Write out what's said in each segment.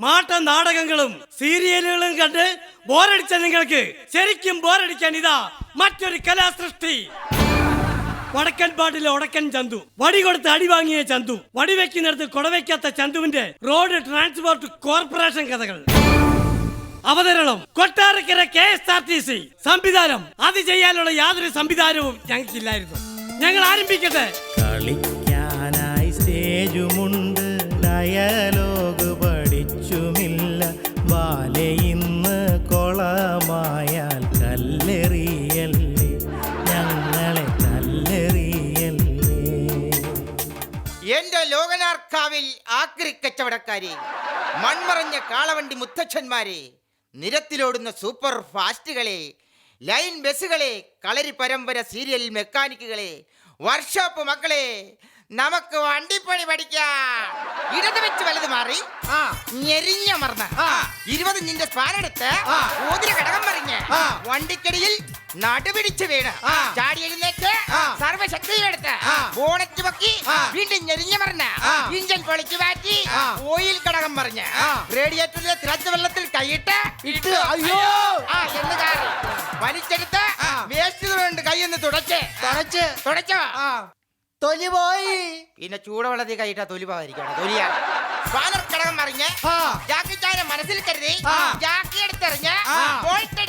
മാട്ട നാടകങ്ങളും സീരിയലുകളും കണ്ട് ബോറടിച്ച നിങ്ങൾക്ക് ശരിക്കും ബോറടിക്കാൻ ഇതാ മറ്റൊരു കലാസൃഷ്ടി. വടക്കൻ പാട്ടിലെ ഒടക്കൻ ചന്തു. വടി കൊടുത്ത് അടി വാങ്ങിയ ചന്തു. വടി വെക്കുന്നിടത്ത് കൊടവയ്ക്കാത്ത ചന്തുവിന്റെ റോഡ് ട്രാൻസ്പോർട്ട് കോർപ്പറേഷൻ കഥകൾ. അവതരണം Kottarakkara K S R T C. സംവിധാനം അത് ചെയ്യാനുള്ള യാതൊരു സംവിധാനവും ഞങ്ങൾക്കില്ലായിരുന്നു. ഞങ്ങൾ ആരംഭിക്കട്ടെ. കളിക്കാനായി സ്റ്റേജുമുണ്ട് ഡയലോഗ് ആക്രി കച്ചവടക്കാരെ മൺമറഞ്ഞ കാളവണ്ടി മുത്തച്ഛന്മാരെ നിരത്തിലോടുന്ന സൂപ്പർ ഫാസ്റ്റുകളെ ലൈൻ ബസ്സുകളെ കളരി പരമ്പര സീരിയൽ മെക്കാനിക്കുകളെ വർക്ക്ഷോപ്പ് മക്കളെ നമുക്ക് വണ്ടിപ്പണി പഠിക്കാം. ഇടത് വെച്ച് വലത് മാറി ഞെരിഞ്ഞമർന്ന്. ഇരുപത് നിന്റെ സ്പാനെടുത്ത് ഊതിര പറഞ്ഞ് വണ്ടിക്കടിയിൽ നടുപിടിച്ച് വീണ്. ചാടി എഴുന്നേറ്റ് സർവശക്തിയിലെടുത്ത് ബോണറ്റ് പൊക്കി വീണ്ടും ഞെരിഞ്ഞമർന്ന് ഇഞ്ചൻ പൊളിച്ചു മാറ്റി ഓയിൽ ഘടകം മറിഞ്ഞ് റേഡിയേറ്ററിലെ തിളച്ച വെള്ളത്തിൽ കൈയിട്ട് ഇട്ട് അയ്യോ. ആ എന്ന് കാറി. വലിച്ചെടുത്ത് വേസ്റ്റ് കൊണ്ട് കൈയൊന്ന് തുടച്ച്. തുടച്ച്. തുടച്ചോ? തൊലി പോയി. പിന്നെ ചൂടുവെള്ളത്തിൽ കൈയിട്ടാ തൊലി പോകാതിരിക്കണം തൊലിയാ. സ്പാനർ ഘടകം മറിഞ്ഞ് ജാക്കി ചാനെ മനസ്സിൽ കരുതി ജാക്കി എടുത്തെറിഞ്ഞ് ബോൾട്ട്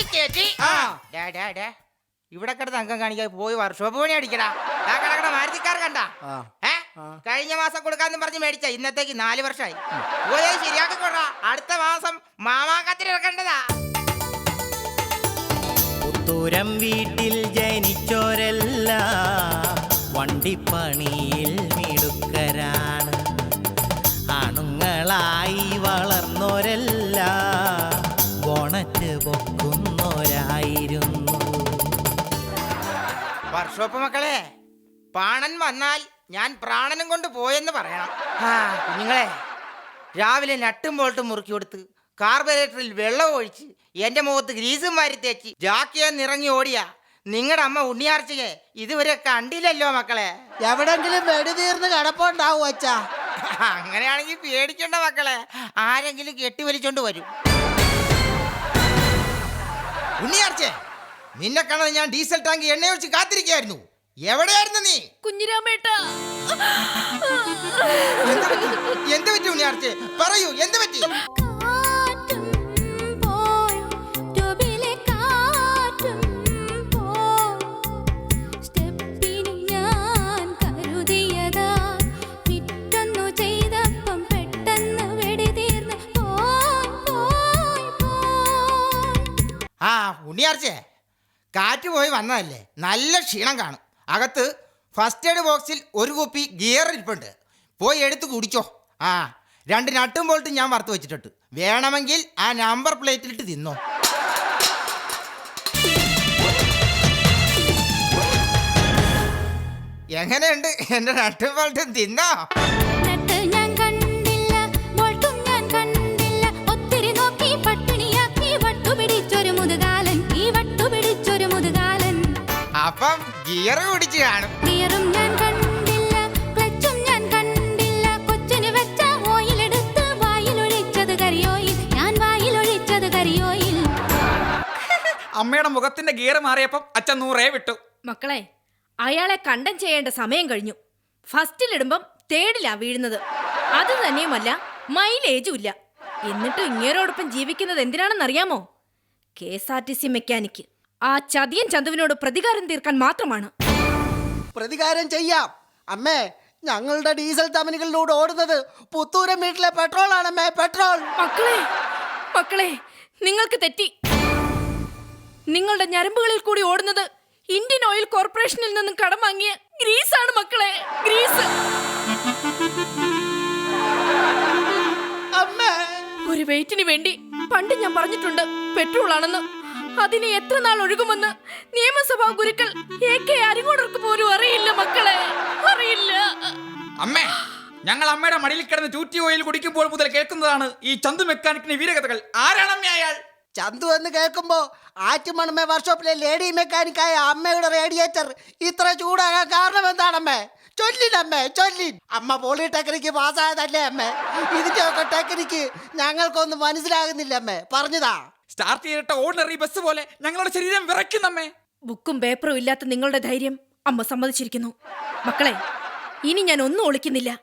ആ. ഡാ, ഡാ, ഡാ. ഇവിടെ കിടന്ന് അംഗം കാണിക്കാൻ പോയി വർക്ക്ഷോപ്പ് പണി അടിക്കടാ. ആ കിടക്കണ മാരുതിക്കാർ കണ്ട. ഏ? കഴിഞ്ഞ മാസം കൊടുക്കാന്ന് പറഞ്ഞ് മേടിച്ച ഇന്നത്തേക്ക് നാല് വർഷമായി. പോയി ശരിയാക്കി കൊടാ അടുത്ത മാസം മാമാക്കത്തിന് ഇറക്കേണ്ടതാ. പുത്തൂരം വീട്ടിൽ ജനിച്ചോരല്ല വണ്ടിപ്പണിയിൽ മിടുക്കരാണ്. അണുങ്ങളായി വളർന്നോരല്ല വർക്ക്ഷോപ്പ് മക്കളെ. പാണൻ വന്നാൽ ഞാൻ പ്രാണനും കൊണ്ട് പോയെന്ന് പറയണം ആ കുഞ്ഞുങ്ങളെ രാവിലെ നട്ടും ബോൾട്ടും മുറുക്കി കൊടുത്ത് കാർബറേറ്ററിൽ വെള്ളം ഒഴിച്ച് എന്റെ മുഖത്ത് ഗ്രീസും വാരി തേച്ച് ജാക്കിയെ നിറങ്ങി ഓടിയ. നിങ്ങളുടെ അമ്മ ഉണ്ണിയാർച്ചയെ ഇതുവരെ കണ്ടില്ലല്ലോ മക്കളെ. എവിടെങ്കിലും വെടി തീർന്ന് കിടപ്പുണ്ടാവും അച്ഛാ. അങ്ങനെയാണെങ്കിൽ പേടിക്കണ്ട മക്കളെ. ആരെങ്കിലും കെട്ടിവലിച്ചോണ്ട് വരും. ഉണ്ണിയാർച്ചേ നിന്നെ കാണാൻ ഞാൻ ഡീസൽ ടാങ്ക് എണ്ണ ഒഴിച്ച് കാത്തിരിക്കുകയായിരുന്നു. എവിടെയായിരുന്നു നീ? കുഞ്ഞിരാമേട്ട. എന്ത് പറ്റി? ഉണ്ണിയാർച്ചേ? പറയൂ എന്ത് പറ്റി? ആ ഉണ്ണിയാർച്ചേ കാറ്റ് പോയി വന്നതല്ലേ? നല്ല ക്ഷീണം കാണും. അകത്ത് ഫസ്റ്റ് എയ്ഡ് ബോക്സിൽ ഒരു കുപ്പി ഗിയർ ഇരിപ്പുണ്ട്. പോയി എടുത്ത് കുടിച്ചോ. ആ രണ്ട് നട്ടും ബോൾട്ടും ഞാൻ വറുത്ത് വെച്ചിട്ടുണ്ട്. വേണമെങ്കിൽ ആ നമ്പർ പ്ലേറ്റിലിട്ട് തിന്നോ. എങ്ങനെയുണ്ട്? എന്റെ നട്ടും ബോൾട്ടും തിന്നോ? അപ്പം ഗിയർ ഓടിച്ചു കാണും. ഗിയറും ഞാൻ കണ്ടില്ല ക്ലച്ചും ഞാൻ കണ്ടില്ല. കൊച്ചിന് വെച്ച ഓയിലെടുത്ത് വായിലൊഴിച്ചത് കരിയോയിൽ ഞാൻ വായിലൊഴിച്ചത് കരിയോയിൽ അമ്മയുടെ മുഖത്തിന്റെ ഗിയർ മാറിയപ്പം അച്ഛൻ നൂറേ വിട്ടു. മക്കളെ അയാളെ കണ്ടം ചെയ്യേണ്ട സമയം കഴിഞ്ഞു. ഫസ്റ്റിലിടുമ്പം തേടിലാ വീഴുന്നത്. അത് തന്നെയുമല്ല മൈലേജും ഇല്ല. എന്നിട്ടും ഇങ്ങേരോടൊപ്പം ജീവിക്കുന്നത് എന്തിനാണെന്നറിയാമോ? K S R T C mechanic. ആ ചതിയൻ ചന്തുവിനോട് പ്രതികാരം തീർക്കാൻ മാത്രമാണ്. പ്രതികാരം ചെയ്യാം. അമ്മേ ഞങ്ങളുടെ ഡീസൽ തമനികളിലൂടെ ഓടുന്നത് പുത്തൂരം വീട്ടിലെ പെട്രോൾ ആണമ്മേ പെട്രോൾ. മക്കളെ മക്കളെ നിങ്ങൾക്ക് തെറ്റി. നിങ്ങളുടെ ഞരമ്പുകളിൽ കൂടി ഓടുന്നത് ഇന്ത്യൻ ഓയിൽ കോർപ്പറേഷനിൽ നിന്നും കടം വാങ്ങിയ ഗ്രീസ് ആണ് മക്കളെ ഗ്രീസ്. ഒരു വെയിറ്റിന് വേണ്ടി പണ്ട് ഞാൻ പറഞ്ഞിട്ടുണ്ട് പെട്രോൾ ആണെന്ന് അതിന് എത്ര നാൾ ഒഴുകുമെന്ന് നിയമസഭാ ഗുരുക്കൾ എ കെ അരിങ്ങോടർക്ക് പോലും അറിയില്ല മക്കളെ. അറിയില്ല. അമ്മേ ഞങ്ങൾ അമ്മയുടെ മടിയിൽ കിടന്ന് ചൂറ്റി ഓയിൽ കുടിക്കുമ്പോൾ മുതൽ കേൾക്കുന്നതാണ് ഈ ചന്തു മെക്കാനിക്കിന്റെ വീരകഥകൾ. ആരാണ് അയാൾ? ചന്തു എന്ന് കേൾക്കുമ്പോ ആറ്റുമണമേ വർക്ക്ഷോപ്പിലെ ലേഡി മെക്കാനിക്കായ അമ്മയുടെ റേഡിയേറ്റർ. ഇത്ര ചൂടാകാൻ കാരണം എന്താണമ്മേ? ചൊല്ലിനമ്മേ ചൊല്ലി അമ്മ പോളിടെക്നിക്ക് പാസ്സായതല്ലേ അമ്മേ? ഇതിന്റെ ഒക്കെ ടെക്നിക്ക് ഞങ്ങൾക്കൊന്നും മനസ്സിലാകുന്നില്ല അമ്മേ പറഞ്ഞതാ. സ്റ്റാർട്ട് ചെയ്തിട്ട ഓർഡിനറി ബസ് പോലെ ഞങ്ങളുടെ ശരീരം വിറയ്ക്കുന്നമ്മേ. ബുക്കും പേപ്പറും ഇല്ലാത്ത നിങ്ങളുടെ ധൈര്യം അമ്മ സമ്മതിച്ചിരിക്കുന്നു. മക്കളെ ഇനി ഞാൻ ഒന്നും ഒളിക്കുന്നില്ല.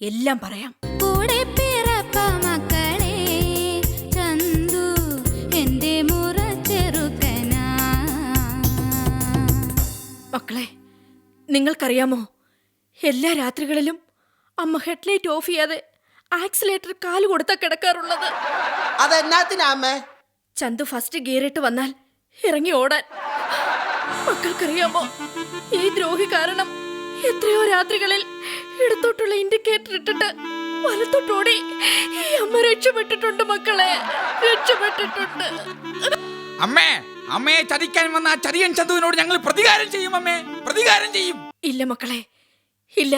എല്ലാം പറയാം. കൂടെ പിറപ്പ മക്കളെ ചന്തു എന്റെ മുറ ചെറുക്കനാ മക്കളെ നിങ്ങൾക്കറിയാമോ? എല്ലാ രാത്രികളിലും അമ്മ ഹെഡ്ലൈറ്റ് ഓഫ് ചെയ്യാതെ ആക്സിലേറ്റർ കാൽ കൊടുത്താ കിടക്കാറുള്ളത്. അതെന്നാത്തിനാ അമ്മേ? ചന്തു ഫസ്റ്റ് ഗിയറിട്ട് വന്നാൽ ഇറങ്ങി ഓടാൻ. മക്കൾക്കറിയാമോ ഈ ദ്രോഹി കാരണം എത്രയോ രാത്രികളിൽ ഇടത്തോട്ടുള്ള ഇൻഡിക്കേറ്റർ ഇട്ടിട്ട് വലത്തോട്ടോടി ഈ അമ്മ രക്ഷപ്പെട്ടിട്ടുണ്ട് മക്കളെ രക്ഷപ്പെട്ടിട്ടുണ്ട്. അമ്മേ അമ്മയെ ചതിക്കാൻ വന്ന ആ ചതിയൻ ചന്തുവിനോട് ഞങ്ങൾ പ്രതികാരം ചെയ്യും അമ്മേ. പ്രതികാരം ചെയ്യും. ഇല്ല മക്കളെ ഇല്ല.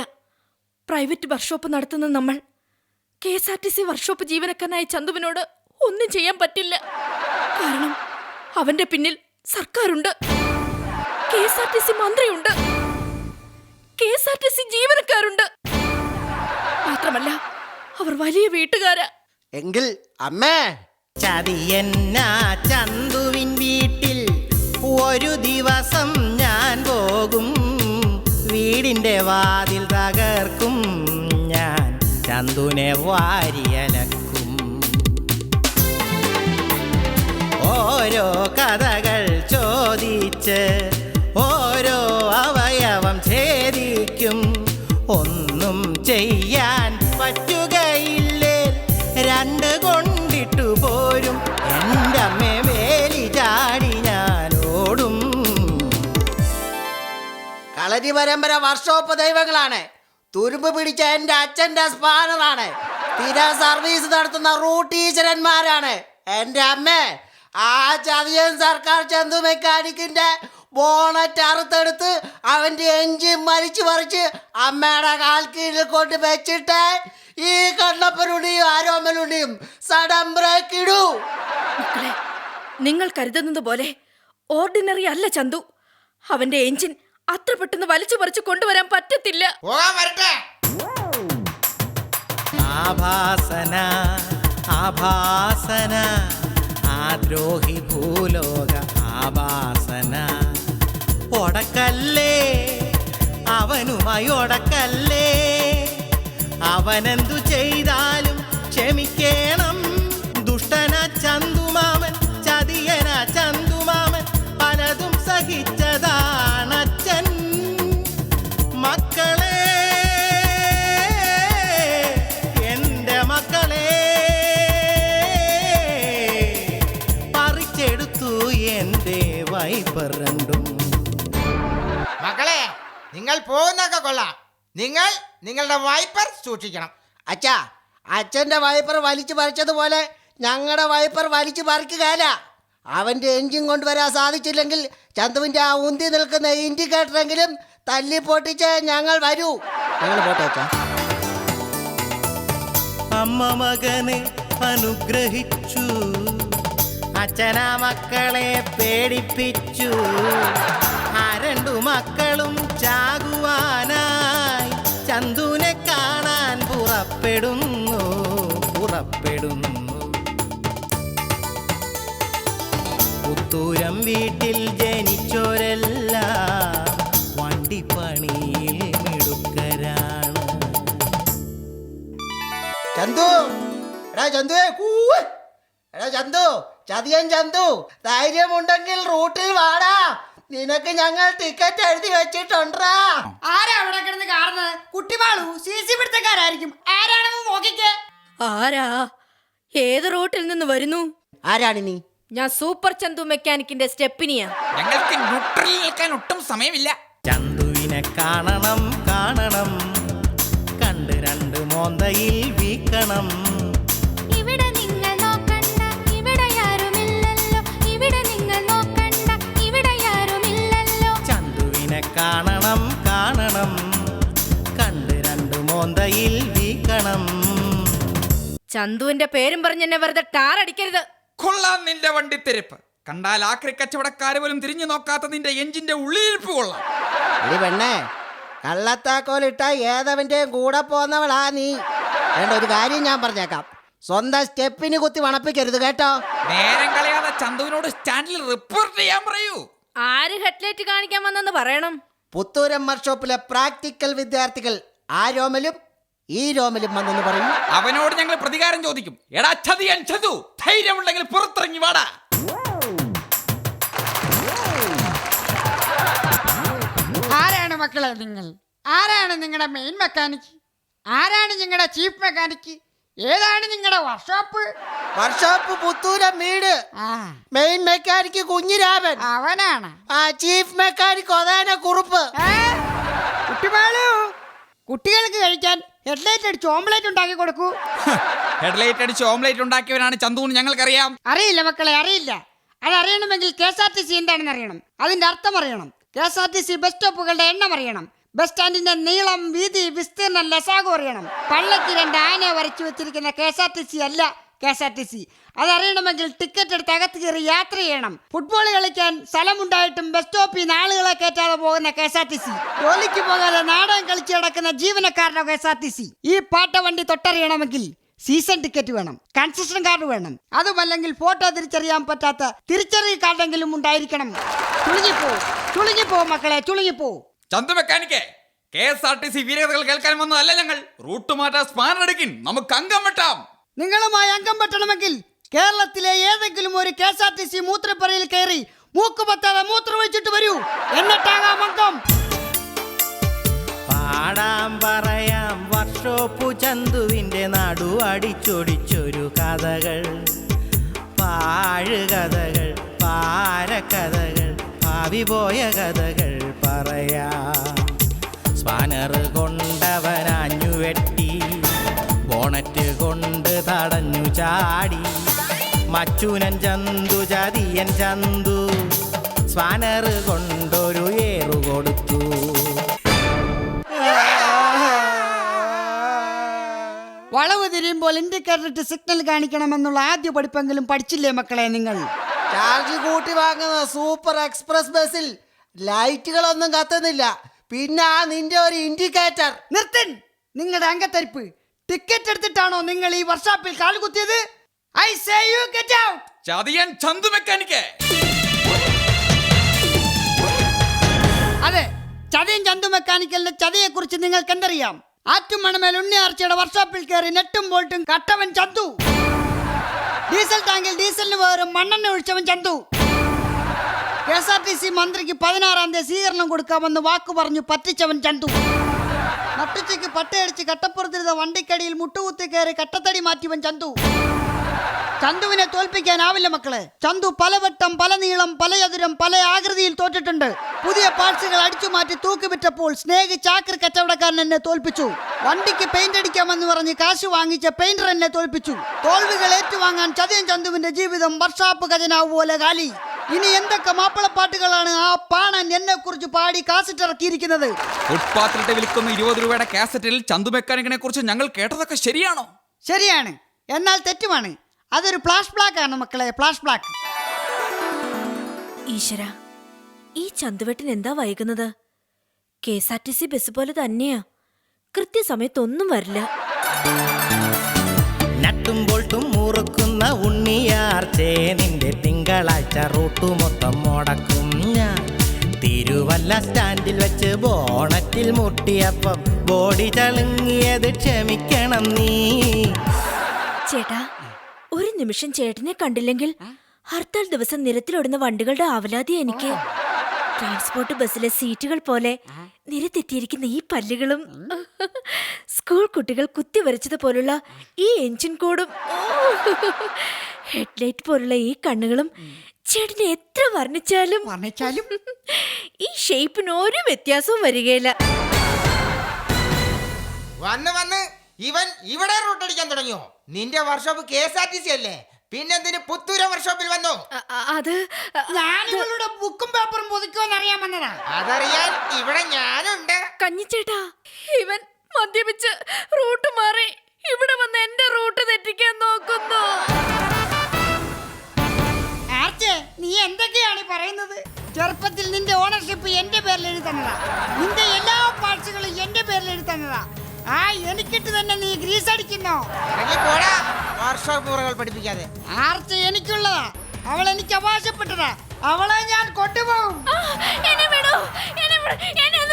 പ്രൈവറ്റ് വർക്ക്ഷോപ്പ് നടത്തുന്ന നമ്മൾ K S R T C workshop ജീവനക്കാരനായ ചന്തുവിനോട് ഒന്നും ചെയ്യാൻ പറ്റില്ല. കാരണം അവന്റെ പിന്നിൽ സർക്കാരുണ്ട്. K S R T C മന്ത്രിയുണ്ട്. K S R T C ജീവനക്കാരുണ്ട്. മാത്രമല്ല അവർ വലിയ വീട്ടുകാരാ. എങ്കിൽ അമ്മേ. ചതിയന്നാ ചന്തുവിൻ വീട്ടിൽ ഒരു ദിവസം ഞാൻ പോകും. വീടിന്റെ വാതിൽ തകർക്കും ഞാൻ. ചന്തുനെ വാരിയലക്കും. ഓരോ കഥകൾ ചോദിച്ച് ഓരോ അവയവം ഛേദിക്കും. ഒന്നും ചെയ്യാൻ പറ്റുകയില്ലേ? രണ്ട് കൊണ്ടിട്ടു പോരും. എന്റെ അമ്മ വേലി ചാടി ഞാനോടും. കളരി പരമ്പര വർഷോപ്പ് ദൈവങ്ങളാണ്. തുരുമ്പ് പിടിച്ച എന്റെ അച്ഛന്റെ സ്പാനറാണ്. സ്ഥിര സർവീസ് നടത്തുന്ന റൂട്ട് ടീച്ചറന്മാരാണ് എന്റെ അമ്മേ ആ ചതിയൻ സർക്കാർ ചന്തു മെക്കാനിക്കിന്റെ ബോണറ്റ് അറുത്തെടുത്ത് അവന്റെ എഞ്ചിൻ മരിച്ചു പറിച്ച് അമ്മയുടെ കാൽ കീഴിൽ കൊണ്ട് വെച്ചിട്ട് ഈ കണ്ണപ്പനുണ്ടിയും ആരോമലുണ്ടിയും സഡൻ ബ്രേക്ക് ഇടൂ. നിങ്ങൾ കരുതുന്നത് പോലെ ഓർഡിനറി അല്ല ചന്തു. അവന്റെ എഞ്ചിൻ അത്ര പെട്ടെന്ന് വലിച്ചു പറിച്ചു കൊണ്ടുവരാൻ പറ്റത്തില്ല. ആഭാസന ആഭാസന. ദ്രോഹി ഭൂലോക ആവാസന. ഒടക്കല്ലേ? അവനുമായി ഒടക്കല്ലേ? അവനെന്തു ചെയ്താലും ക്ഷമിക്കേണം നിങ്ങൾ പോകുന്നൊക്കെ കൊള്ളാം. നിങ്ങൾ നിങ്ങളുടെ വൈപ്പർ സൂക്ഷിക്കണം. അച്ഛാ അച്ഛന്റെ വൈപ്പർ വലിച്ചു പറിച്ചതുപോലെ ഞങ്ങളുടെ വൈപ്പർ വലിച്ചു പറിക്കുകയല്ല. അവന്റെ എഞ്ചിൻ കൊണ്ടുവരാൻ സാധിച്ചില്ലെങ്കിൽ ചന്തുവിന്റെ ആ ഉന്തി നിൽക്കുന്ന ഇൻഡിക്കേറ്ററെങ്കിലും തല്ലി പൊട്ടിച്ച് ഞങ്ങൾ വരൂ. ഞങ്ങൾ പോട്ടെ അച്ഛാ. അമ്മ മകനെ അനുഗ്രഹിച്ചു. അച്ഛനാ മക്കളെ പേടിപ്പിച്ചു. ആ രണ്ടു മക്കളും ചാകുവാനായി ചന്തുനെ കാണാൻ പുറപ്പെടുന്നു. പുറപ്പെടുന്നു. പുത്തൂരം വീട്ടിൽ ജനിച്ചോരല്ല വണ്ടിപ്പണിയിൽ മിടുക്കരാണ്. ചന്തു! എടാ ചന്തുവേ കൂവ് എടാ ചന്തു ചതിയൻ ചന്തു ധൈര്യമുണ്ടെങ്കിൽ റൂട്ടിൽ വാടാ. നിനക്ക് ഞങ്ങൾ ടിക്കറ്റ് എഴുതി വെച്ചിട്ടുണ്ടാ ആരാ അവിടെ കിടന്ന് കാണുന്നത്? കുട്ടിപാളു സി സി പിടുത്തക്കാരായിരിക്കും. ആരാണെന്ന് നോക്കിക്കേ. ആരാ? ഏത് റൂട്ടിൽ നിന്ന് വരുന്നു? ആരാണ് നീ? ഞാൻ സൂപ്പർ ചന്തു മെക്കാനിക്കിന്റെ സ്റ്റെപ്പിനിയാ. ഞങ്ങൾക്ക് ന്യൂട്രലിൽ നിൽക്കാൻ ഒട്ടും സമയമില്ല. ചന്തുവിനെ കാണണം കാണണം. കണ്ട് രണ്ട് മോന്തയിൽ വീക്കണം. രണ്ട് വീക്കണം. ചന്തുവിന്റെ പേരും പറഞ്ഞ് എന്നെ വെറുതെ ടാറടിക്കരുത്. കൊള്ളാം നിന്റെ വണ്ടി വണ്ടിത്തിരിപ്പ്. കണ്ടാൽ ആക്രി കച്ചവടക്കാര് പോലും തിരിഞ്ഞു നോക്കാത്ത നിന്റെ എഞ്ചിന്റെ ഉള്ളിയിരിപ്പ് കൊള്ളാം. പെണ്ണേ കള്ളത്താക്കോലിട്ട ഏതവന്റെയും കൂടെ പോന്നവളാ നീ. വേണ്ട ഒരു കാര്യം ഞാൻ പറഞ്ഞേക്കാം. സ്വന്തം സ്റ്റെപ്പിന് കുത്തി വണപ്പിക്കരുത് കേട്ടോ. നേരം കളയാതെ ചന്തുവിനോട് സ്റ്റാൻഡിൽ റിപ്പോർട്ട് ചെയ്യാൻ പറയൂ. ആര് ഹെഡ്ലൈറ്റ് കാണിക്കാൻ വന്നെന്ന് പറയണം? പുത്തൂരം വർക്ക്ഷോപ്പിലെ പ്രാക്ടിക്കൽ വിദ്യാർത്ഥികൾ ആ രോമലും ഈ രോമലും വന്നെന്ന് പറയും അവനോട് ഞങ്ങൾ പ്രതികാരം ചോദിക്കും. എടാ ചതിയൻ ചതു. ധൈര്യമുണ്ടെങ്കിൽ പുറത്തിറങ്ങി വാടാ. ആരാണ് മക്കളെ നിങ്ങൾ? ആരാണ് നിങ്ങളുടെ മെയിൻ മെക്കാനിക് ആരാണ് നിങ്ങളുടെ ചീഫ് മെക്കാനിക് ഏതാണ് നിങ്ങളുടെ വർക്ക്ഷോപ്പ് വർക്ക്ഷോപ്പ് പുത്തൂരം വീട് ആ. Main mechanic Kunjiraman. അവനാണ്. ആ ചീഫ് മെക്കാനിക് ഒതാന കുറുപ്പ്. ഏ? കുട്ടിമാളു. കുട്ടികൾക്ക് കഴിക്കാൻ ഹെഡ്ലൈറ്റ് അടിച്ച് ഓംലേറ്റ് ഉണ്ടാക്കി കൊടുക്കൂ. ഹെഡ്ലൈറ്റ് അടിച്ച് ഓംലേറ്റ് ഉണ്ടാക്കിയവനാണ് ചന്തു എന്ന് ഞങ്ങൾക്കറിയാം. അറിയില്ല മക്കളെ അറിയില്ല. അതറിയണമെങ്കിൽ K S R T C എന്താണെന്ന് അറിയണം. അതിന്റെ അർത്ഥം അറിയണം. K S R T C bus സ്റ്റോപ്പുകളുടെ എണ്ണം അറിയണം. ബസ് സ്റ്റാൻഡിന്റെ നീളം വീതി വിസ്തീർണം ലസാഗു അറിയണം. പള്ളക്ക് രണ്ട് ആനയെ വരച്ചു വെച്ചിരിക്കുന്ന K S R T C അല്ല. K S R T C. അതറിയണമെങ്കിൽ ticket എടുത്ത് അകത്ത് കയറി യാത്ര ചെയ്യണം. ഫുട്ബോൾ കളിക്കാൻ സ്ഥലമുണ്ടായിട്ടും ബസ് സ്റ്റോപ്പിൽ നിന്ന് ആളുകളെ കയറ്റാതെ പോകുന്ന K S R T C. ജോലിക്ക് പോകാതെ നാടകം കളിച്ചു കിടക്കുന്ന ജീവനക്കാരുടെ K S R T C. ഈ പാട്ട വണ്ടി തൊട്ടറിയണമെങ്കിൽ സീസൺ ടിക്കറ്റ് വേണം കൺസെഷൻ കാർഡ് വേണം. അതുമല്ലെങ്കിൽ ഫോട്ടോ തിരിച്ചറിയാൻ പറ്റാത്ത തിരിച്ചറിയൽ കാർഡെങ്കിലും ഉണ്ടായിരിക്കണം. ചുളുങ്ങിപ്പോ ചുളുങ്ങിപ്പോ മക്കളെ ചുളുങ്ങിപ്പോ. Chandu മെക്കാനിക്കേ K S R T C വീരകഥകൾ കേൾക്കാൻ വന്നതല്ല ഞങ്ങൾ. റൂട്ട് മാറ്റാൻ സ്പാനർ എടുക്കിൻ നമുക്ക് അംഗം വെട്ടാം. നിങ്ങളുമായി അംഗം പറ്റണമെങ്കിൽ കേരളത്തിലെ ഏതെങ്കിലും ഒരു K S R T C മൂത്രപ്പറയിൽ കയറി മൂക്ക് പത്താതെ മൂത്രം ഒഴിച്ചിട്ട് വരൂ. എന്നിട്ടാകാം അംഗം. പാടാം പറയാം വർഷോപ്പു ചന്തുവിന്റെ നടു അടിച്ചൊടിച്ചൊരു കഥകൾ. പാഴുകഥകൾ പാരക്കഥകൾ ഭാവി പോയ കഥകൾ പറയാ. സ്പാനർ കൊണ്ടവനാഞ്ഞു ചാടി. മച്ചുനൻ ചന്തു ചതിയൻ ചന്തു സ്വാനർ കൊണ്ടൊരു ഏറു കൊടുത്തു. വളവ് തിരിയുമ്പോൾ ഇൻഡിക്കേറ്റർ സിഗ്നൽ സിഗ്നൽ കാണിക്കണമെന്നുള്ള ആദ്യ പഠിപ്പെങ്കിലും പഠിച്ചില്ലേ മക്കളെ നിങ്ങൾ? ചാർജ് കൂട്ടി വാങ്ങുന്ന സൂപ്പർ എക്സ്പ്രസ് ബസ്സിൽ ലൈറ്റുകളൊന്നും കത്തുന്നില്ല. പിന്നെ ആ നിന്റെ ഒരു ഇൻഡിക്കേറ്റർ നിർത്തൻ. നിങ്ങളുടെ അംഗത്തരിപ്പ്. ടിക്കറ്റ് എടുത്തിട്ടാണോ നിങ്ങൾ ഈ വർഷാപ്പിൽ കാലുകുത്തിയത് I say you get out ചതിയൻ Chandu മെക്കാനിക്കേ അതെ ചതയും ചന്തു മെക്കാനിക്കലിന്റെ ചതയെ കുറിച്ച് നിങ്ങൾക്ക് എന്തറിയാം ആറ്റുമണമേൽ ഉണ്ണിയാർച്ചയുടെ വർഷാപ്പിൽ കയറി നെട്ടും ബോൾട്ടും കട്ടവൻ ചന്തു. ഡീസൽ ടാങ്കിൽ ഡീസലിന് പകരം മണ്ണെണ്ണ ഒഴിച്ചവൻ Chandu. K S R T C മന്ത്രിക്ക് പതിനാറാം തീയതി സ്വീകരണം കൊടുക്കാമെന്ന് വാക്കു പറഞ്ഞു പറ്റിച്ചവൻ ചന്തു. നട്ടുച്ചയ്ക്ക് പട്ടയടിച്ച് കട്ടപ്പുറത്തിരുന്ന വണ്ടിക്കടിയിൽ മുട്ടുകുത്തി കയറി കട്ടത്തടി മാറ്റിവൻ ചന്തു. ചന്തുവിനെ തോൽപ്പിക്കാനാവില്ല മക്കളെ. ചന്തു പലവട്ടം പല നീളം പല ചതുരം പല ആകൃതിയിൽ തോറ്റിട്ടുണ്ട്. പുതിയ പാർട്സുകൾ അടിച്ചു മാറ്റി തൂക്കിവിറ്റപ്പോൾ സ്നേഹി ചാക്കർ കച്ചവടക്കാരൻ എന്നെ തോൽപ്പിച്ചു. വണ്ടിക്ക് പെയിന്റ് അടിക്കാമെന്ന് പറഞ്ഞ് കാശ് വാങ്ങിച്ച പെയിന്റർ എന്നെ തോൽപ്പിച്ചു. തോൽവികൾ ഏറ്റുവാങ്ങാൻ ചതിയൻ ചന്തുവിന്റെ ജീവിതം വർഷാപ്പ് ഖജനാവ് പോലെ കാലി. ഇനി എന്തൊക്കെ മാപ്പിള പാട്ടുകളാണ് ആ പാണൻ എന്നെ കുറിച്ച് പാടി കാസറ്റ് ഇറക്കിയിരിക്കുന്നത്? ഫുട്പാത്തിലിട്ട് വിൽക്കുന്ന ഇരുപത് രൂപയുടെ കാസറ്റിൽ ചന്തു മെക്കാനിക്കിനെ കുറിച്ച് ഞങ്ങൾ കേട്ടതൊക്കെ ശരിയാണോ? ശരിയാണ്. എന്നാൽ തെറ്റുമാണ്. അതൊരു ഫ്ലാഷ് ബ്ലാക്ക് ആണ് മക്കളെ ഫ്ലാഷ് ബ്ലാക്ക്. ഈശ്വര ഈ ചന്തുവെട്ടിന് എന്താ വൈകുന്നത്? K S R T C bus പോലെ തന്നെയാ. കൃത്യസമയത്തൊന്നും വരില്ല. നട്ടും ബോൾട്ടും മുറുക്കുന്ന ഉണ്ണിയാർച്ചേ നിന്റെ തിങ്കളാഴ്ച റൂട്ട് മൊത്തം മുടക്കും ഞാൻ. തിരുവല്ല സ്റ്റാൻഡിൽ വെച്ച് ബോണറ്റിൽ മുട്ടിയപ്പം ബോഡി ചളുങ്ങിയത് ക്ഷമിക്കണം നീ. ചേട്ടാ ഒരു നിമിഷം ചേട്ടനെ കണ്ടില്ലെങ്കിൽ ഹർത്താൽ ദിവസം നിരത്തിലോടുന്ന വണ്ടികളുടെ ആവലാതി എനിക്ക്. ട്രാൻസ്പോർട്ട് ബസ്സിലെ സീറ്റുകൾ പോലെ നിരത്തെത്തിയിരിക്കുന്ന ഈ പല്ലുകളും സ്കൂൾ കുട്ടികൾ കുത്തി വരച്ചതുപോലുള്ള ഈ എഞ്ചിൻ കോഡും ഹെഡ്ലൈറ്റ് പോലുള്ള ഈ കണ്ണുകളും ചേട്ടനെ എത്ര വർണിച്ചാലും വർണിച്ചാലും? ഈ ഷേപ്പിന് ഒരു വ്യത്യാസവും വരികയില്ല. വന്ന് വന്ന് ഇവൻ ഇവിടെ റൂട്ട് അടിക്കാൻ തുടങ്ങിയോ? നിന്റെ workshop K S R T C അല്ലേ? പിന്നെന്തിന് പുത്തൂര വർക്ക്ഷോപ്പിൽ വന്നു? അത് ഞാനിവളുടെ ബുക്കും പേപ്പറും പുതുക്കുമെന്ന് അറിയാൻ വന്നതാ. അതറിയാൻ ഇവിടെ ഞാനുണ്ട്. കഞ്ഞിച്ചേട്ടാ ഇവൻ മദ്യപിച്ച് റൂട്ട് മാറി. ഇവിടെ വന്ന് എന്റെ റൂട്ട് തെറ്റിക്കാൻ ചെറുപ്പത്തിൽ നിന്റെ ഓണർഷിപ്പ് എന്റെ പേരിൽ എഴുതണതാ നിന്റെ എല്ലാ പാർട്സുകളും എന്റെ പേരിൽ എഴുതണതാ ആ എനിക്കിട്ട് തന്നെ നീ ഗ്രീസ് അടിക്കുന്നോ? പഠിപ്പിക്കാതെ. ആർച്ച എനിക്കുള്ളതാ. അവൾ എനിക്ക് അവകാശപ്പെട്ടതാ. അവളെ ഞാൻ കൊണ്ടുപോകും. ആ, എന്നെ വിടൂ. എന്നെ വിട- എന്നെ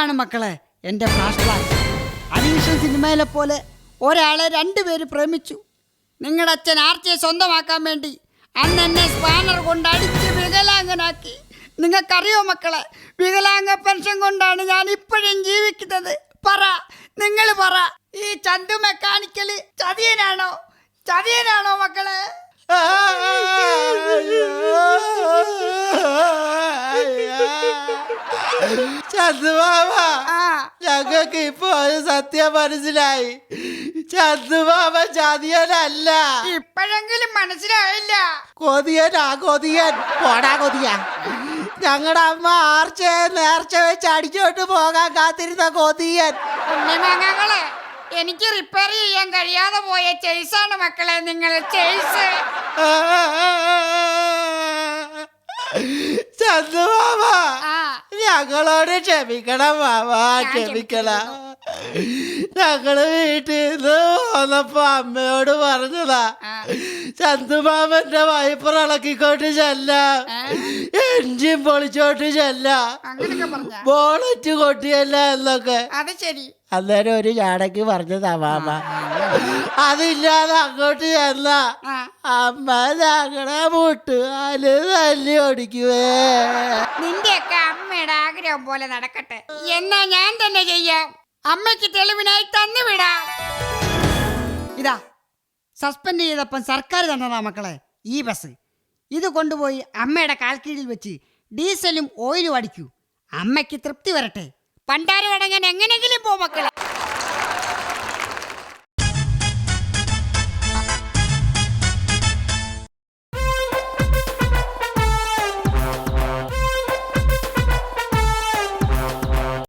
ഇതാണ് മക്കളെ എന്റെ ഫ്ലാഷ് ബാക്ക് അനീഷൻ സിനിമയിലെ പോലെ ഒരാളെ രണ്ടുപേര് പ്രേമിച്ചു. നിങ്ങളുടെ അച്ഛൻ ആർച്ചയെ സ്വന്തമാക്കാൻ വേണ്ടി അന്ന് എന്നെ സ്പാനർ കൊണ്ട് അടിച്ച് വികലാംഗനാക്കി. നിങ്ങൾക്കറിയോ മക്കളെ വികലാംഗ പെൻഷൻ കൊണ്ടാണ് ഞാൻ ഇപ്പോഴും ജീവിക്കുന്നത്. പറ നിങ്ങൾ പറ. ഈ ചന്തു മെക്കാനിക്കൽ ചതിയനാണോ? ചതിയനാണോ മക്കളെ? ചന്തുമാമ ആ. ഞങ്ങൾക്ക് ഇപ്പൊ ഒരു സത്യം മനസ്സിലായി ചന്ദുമാമ ചതിയനല്ല ഇപ്പോഴെങ്കിലും മനസ്സിലായില്ല. കൊതിയനാ കൊതിയൻ. പോടാ കൊതിയ. ഞങ്ങളുടെ അമ്മ ആർച്ചയെ നേർച്ച വെച്ച് അടിച്ചോട്ട് പോകാൻ കാത്തിരുന്ന കൊതിയൻ. ഉണ്ണിമാങ്ങളെ എനിക്ക് റിപ്പയർ ചെയ്യാൻ കഴിയാതെ പോയ ചേസാണ് മക്കളെ നിങ്ങൾ ചെയ്സ് ചന്തുമാമ ആ ഞങ്ങളോട് ക്ഷമിക്കണം മാമ ക്ഷമിക്കണം. ഞങ്ങൾ വീട്ടിൽ നിന്ന് പോന്നപ്പോ അമ്മയോട് പറഞ്ഞതാ. ചന്തുമാമന്റെ വൈപ്പർ ഇളക്കിക്കോട്ട് ചെല്ല എഞ്ചിൻ പൊളിച്ചോട്ട് ചെല്ല ബോളറ്റ് കൊട്ടിയല്ല എന്നൊക്കെ. അത് ശരി. അന്നേരം ഒരു ചാടക്ക് പറഞ്ഞതാ മാമ. അതില്ലാതെ അങ്ങോട്ട് ചെന്ന ആ. അമ്മ ഞങ്ങളെ മുട്ടുകാൽ തല്ലി ഓടിക്കുവേ. നിന്റെയൊക്കെ അമ്മയുടെ ആഗ്രഹം പോലെ നടക്കട്ടെ. എന്നാ ഞാൻ തന്നെ ചെയ്യാം. അമ്മയ്ക്ക് തെളിവിനായി തന്നു വിടാം. ഇതാ സസ്പെൻഡ് ചെയ്തപ്പം സർക്കാർ തന്നതാ മക്കളെ ഈ ബസ് ഇത് കൊണ്ടുപോയി അമ്മയുടെ കാൽക്കീഴിൽ വെച്ച് ഡീസലും ഓയിലും അടിക്കൂ. അമ്മയ്ക്ക് തൃപ്തി വരട്ടെ. പണ്ടാരം അടങ്ങാൻ എങ്ങനെങ്കിലും പോ മക്കളെ.